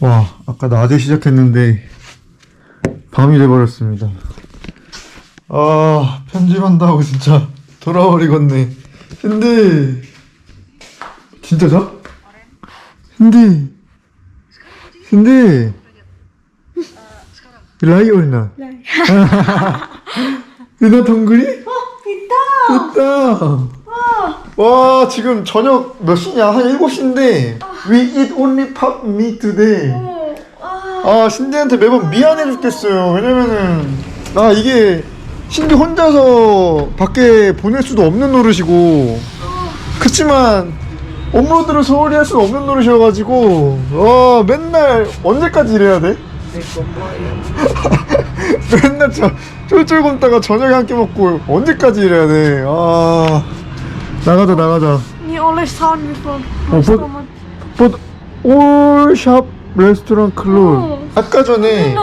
와, 아까 낮에 시작했는데 밤이 돼버렸습니다. 아, 편집한다고 진짜 돌아버리겠네. 근데 진짜 자? 근데 근데 라이 올나? 라이. 누나 동그리? 어, 있다. 있다. 와 지금 저녁 몇 시냐? 한 7시인데 We eat only pop meat today. 어, 아, 아 신디한테 매번 미안해 죽겠어요 왜냐면은 아 이게 신디 혼자서 밖에 보낼 수도 없는 노릇이고 그치만 업로드를 소홀히 할수 없는 노릇이어가지고 와 맨날 언제까지 일해야 돼? 맨날 저 쫄쫄 굶다가 저녁에 한끼 먹고 언제까지 일해야 돼? 아 나가자 나가자 you always sound. 어, but, but all shop restaurant 어. 아까 전에.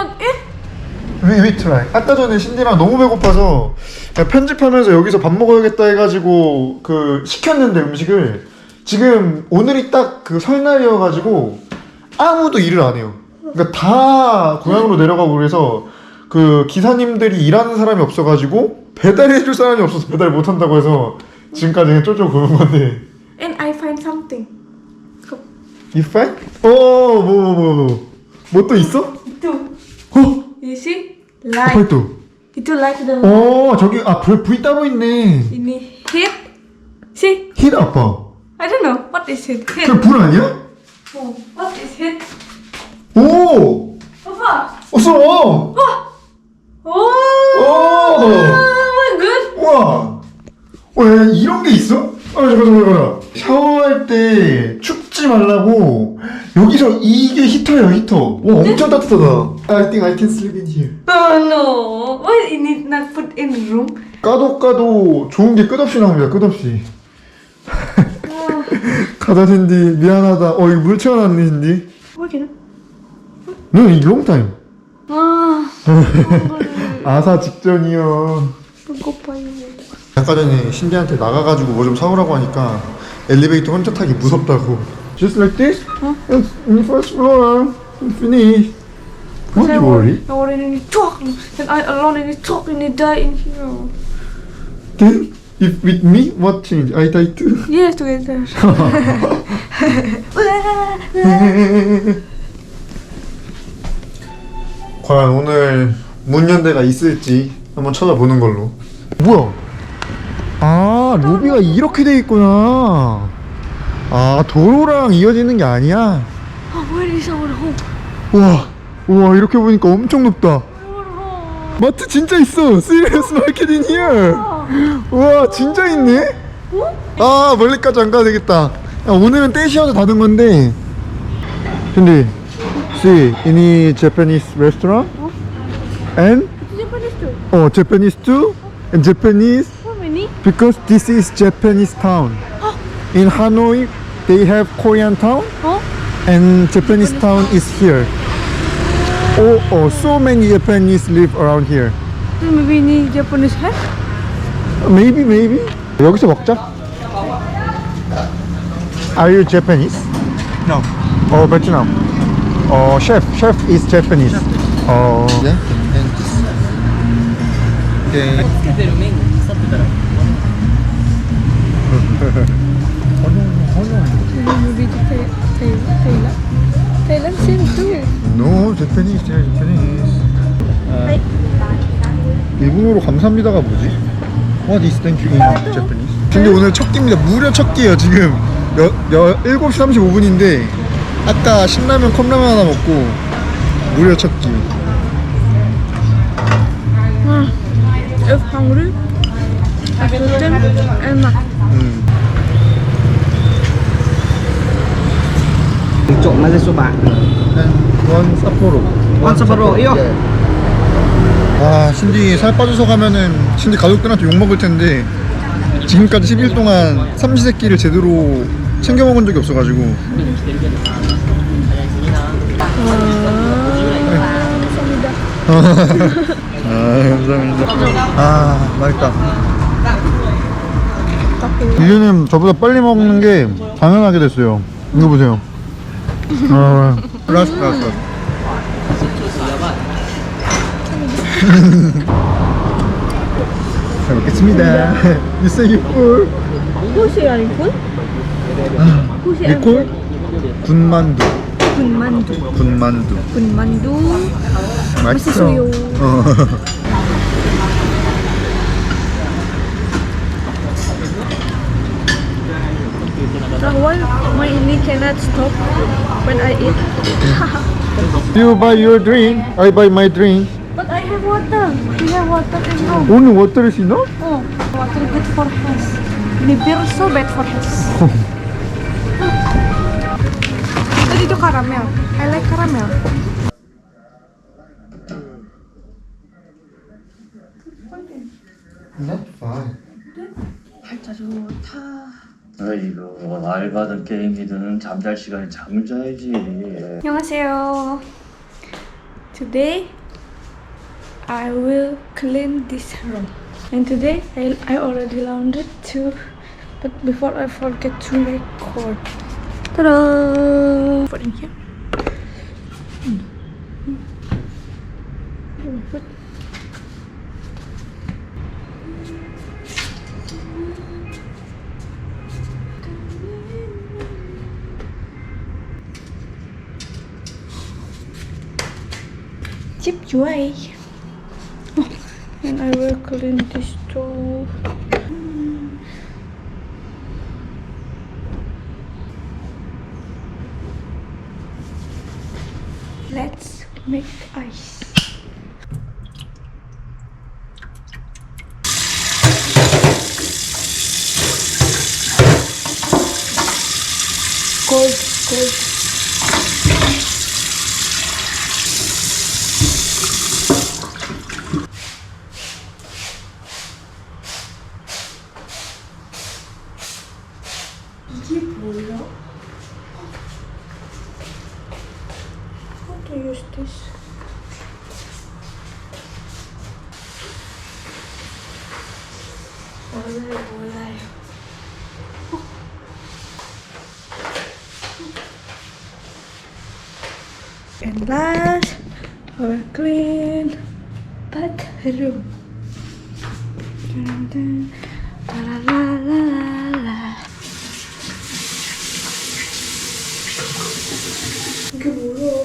위, 위 트라이. 아까 전에 신디랑 너무 배고파서 편집하면서 여기서 밥 먹어야겠다 해가지고 그 시켰는데 음식을 지금 오늘이 딱 그 설날이어가지고 아무도 일을 안 해요. 그러니까 다 고향으로 내려가고 그래서 그 기사님들이 일하는 사람이 없어가지고 배달해줄 사람이 없어서 배달 못 한다고 해서 지금까지 그냥 쫄쫄 굶은 건데. And I find something. You find? 어, 뭐, 뭐, 뭐, 뭐. 뭐 또 있어? Itu. 어? You see? 아빠 Light. 또. Itu light the 어, 저기, 아, 불, 불 따로 있네. ini hit. See? 힛 아빠. I don't know what is it. Hit. 그불 아니야? Oh, what is hit? 오! Apa? 어서 와! Oh. 오! Oh, good. 우와! 어, 야, 이런 게 있어? 아, 잠깐, 잠깐, 잠깐. 샤워할 때 춥지 말라고 여기서 이게 히터예요, 히터. 와, 엄청 따뜻하다. I think I can sleep in here. Oh no. Why you need not put in the room? 까도 까도 좋은 게 끝없이 나옵니다, 끝없이. Oh. 가자, 신디. 미안하다. 어, 이거 물 채워놨네, 신디. Can? No, in long time. Ah. 아사 직전이요. 배고파요. 아까 전에 신디한테 나가가지고 뭐 좀 사오라고 하니까 엘리베이터 혼자 타기 무섭다고. Just like this? It's in the first floor. Finish. Don't you worry. I already need talk, and I alone in the talk and I die in here. Then, if with me, what change? I die too. Yes, together. 과연 오늘 문연대가 있을지 한번 찾아보는 걸로. 뭐야? 아, 로비가 이렇게 돼 있구나. 아, 도로랑 이어지는 게 아니야? oh, where is our home? 우와, 우와, 이렇게 보니까 엄청 높다. Our home. 마트 진짜 있어. 시리어스 마켓 인 히어. 우와, 진짜 있네. 아, 멀리까지 안 가도 되겠다. 야, 오늘은 떼시어서 닫은 건데. 근데 see any Japanese restaurant and Japanese too. oh Japanese too and Japanese How many? because this is Japanese town. In Hanoi, they have Korean town Oh, and Japanese town is here. Oh, oh, so many Japanese live around here. then maybe need Japanese hat. Maybe, maybe. 여기서 먹자. Are you Japanese? No. Oh, Vietnam. Oh, chef. Chef is Japanese. Oh. Yeah. Okay. つけてる麺に刺さってたら Thailand. Thailand same too. No, Japanese. Yeah, Japanese. 일본어로 감사합니다가 뭐지? What is thank you in Japanese? 근데 오늘 첫 끼입니다. 무려 첫 끼예요. 지금 여, 여, 7시 35분인데 아까 신라면 컵라면 하나 먹고 무려 첫 끼. If hungry, I put them and not. 음. trộn maze soba 원 사포로. 원 사포로, 이요? 아 신디 살 빠져서 가면은 신디 가족들한테 욕 먹을 텐데 지금까지 10일 동안 삼시세끼를 제대로 챙겨 먹은 적이 없어가지고 아 감사합니다 아 맛있다 이제는 저보다 빨리 먹는 게 당연하게 됐어요. 이거 보세요 어, 플러스 플러스. 잘 먹겠습니다. You say you full. Who's your full? Who's your 니콜? 군만두. 군만두. 군만두. 군만두. 맛있어. 맛있어 요. 어. So why my ini cannot stop when I eat? You buy your drink, I buy my drink. But I have water. We have water in room. 오늘 워터를 신어? Oh, water good for us. Ini beer so bad for us. Tadi itu caramel. I like caramel. Not fine. 아이 고 알바든 게임이든 잠잘 시간에 잠을 자야지 안녕하세요. Today I will clean this room. And today I, I already laundered too. But before I forget to record. Ta-da! Put in here. Away. and I will clean this too. Let's make ice. 몰라요, 몰라요. And last, our clean bathroom. Dun, dun, la la la la la. 이게 뭐야?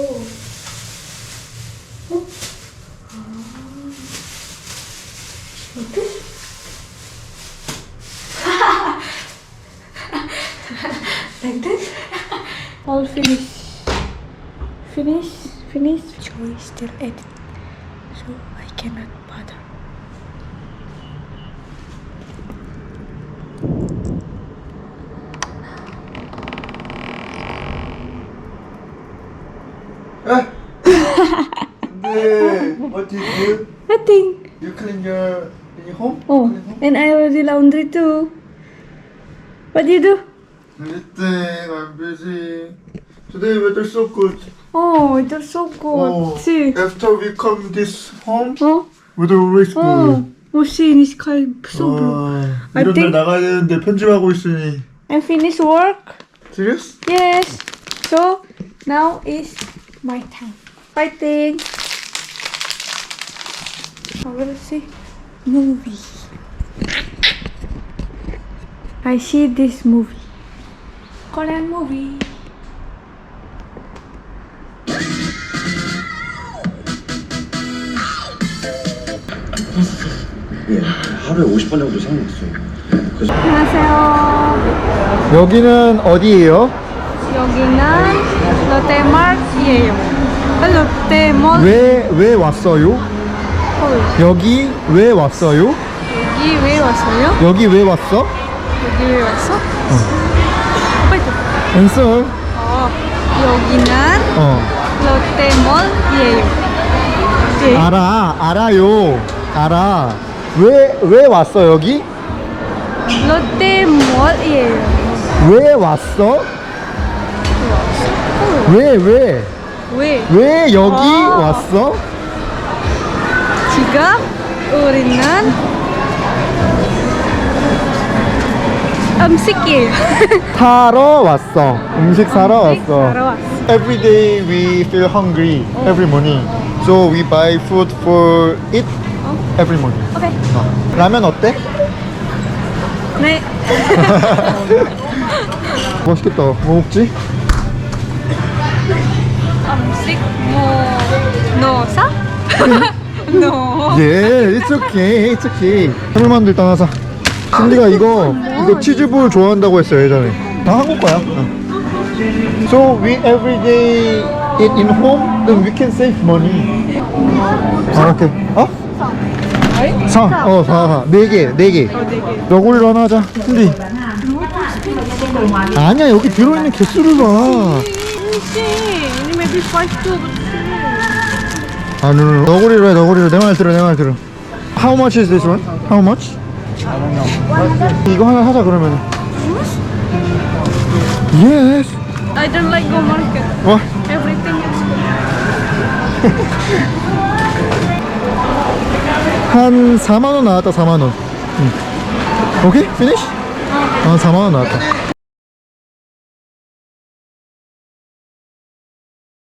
What did you do? Nothing. You clean your, your home? Oh, Clean home? and I already laundry too. What do you do? Everything. I'm busy. Today weather so good. Oh, it was so good. Oh, See? After we come this home, Oh, weather always good. oh. Oh, see, in the sky so blue. 와, I 이런 날 think- 나가야 되는데 편집하고 있으니. I finished work. Serious? Yes. So now is my time. Fighting. I will see movie. I see this movie. Korean movie. 예 하루에 50번 정도 생각났어요 그래서 안녕하세요. 여기는 어디예요? 여기는 롯데마트예요. 아, 롯데몰. 왜, 왜 왔어요? 헐. 여기 왜 왔어요? 여기 왜 왔어요? 여기 왜 왔어? 여기 왜 왔어? 빨리 좀. answer. 어, 여기는 어. 롯데몰이에요. 네. 알아, 알아요. 알아. 왜, 왜 왔어, 여기? 롯데몰이에요. 왜 왔어? 왜, 왜? 왜? 왜 여기 아. 왔어? 지금 우리는 음식이에요. 사러 왔어. 음식 사러 음식 왔어. 사러 왔어. every day we feel hungry every morning. So we buy food for eat every morning. Okay. 어. 라면 어때? 네. 맛있겠다. 뭐 먹지? 음식 뭐 노사? No. 예, it's okay, it's okay. 일단 하자. 신디가 이거 이거 치즈볼 좋아한다고 했어요 예전에. 다 한국 거야. 응. So we every day eat in home, then we can save money. 아, 이렇게. 어? 사. 어, 사, 사. 네 개, 네 개. 너구리로 하나 하자. 신디. 아니야, 여기 들어있는 개수를 봐. maybe five two. 아, no, no, no. 너구리로 해, 너구리로. 내 말 들어, 내 말 들어. How much is this one? How much? 이거 하나 하자, 그러면. Yes. I don't like go market. 와, Everything is 한 4만원 나왔다, 4만원. 응. 오케이? 피니시? 어, 4만원 나왔다.